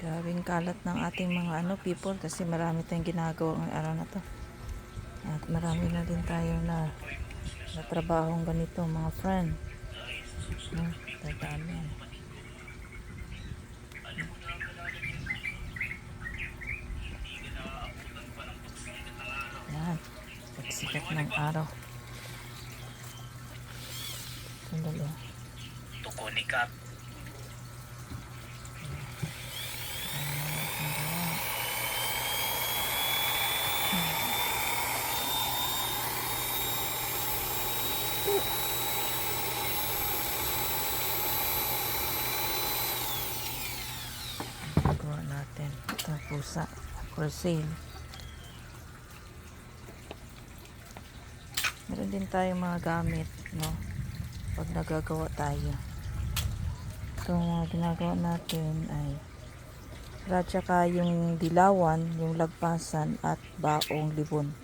Grabing kalat ng ating mga ano people kasi marami tayong ginagawa ngayong araw na to. At marami na din tayo na na trabahong ganito mga friend. No, tandaan mo yan. Yan. Pagsikat ng araw. Sandali. Tukuni ka. Gawa natin. Ito, pusa. For. Meron din tayong mga gamit, no? Pag nagagawa tayo. Ito, mga ginagawa natin ay ratsaka yung dilawan, yung lagpasan, at baong libon.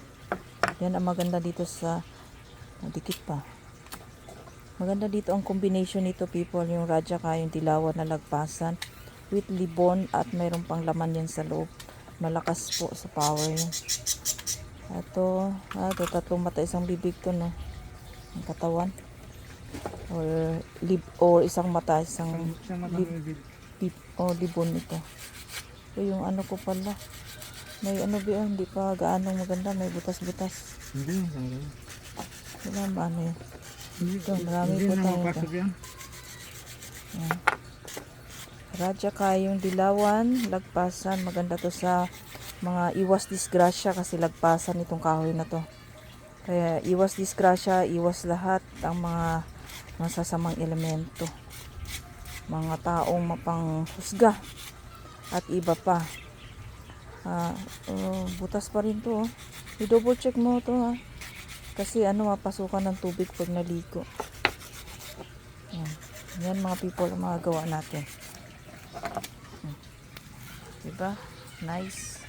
Yan ang maganda dito sa ah, dikit pa. Maganda dito ang combination nito people, yung ratsaka, yung dilawan na lagpasan with libon at mayroon pang laman yan sa loob. Malakas po sa power niya. Ito, ah, ito tatlong mata, isang bibig to, no? Ang katawan. Or, lib, or isang mata, isang lib, lib, o libon ito. Ito yung ano ko pala. May ano ba yun, hindi pa gaano maganda, may butas-butas. Hindi, hindi. Wala ba ano yun? Ito, marami hindi po na tayo mapasok yan. Radya kayong dilawan, lagpasan. Maganda to sa mga iwas disgrasya kasi lagpasan itong kahoy na to. Kaya iwas disgrasya, iwas lahat ang mga masasamang elemento. Mga taong mapanghusga at iba pa. Ah, oh, butas pa rin to. Oh. I-double check mo to ha. Kasi ano, mapasukan ng tubig pag naligo. Yan. Yan mga people ang mga gawa natin. Diba? Nice.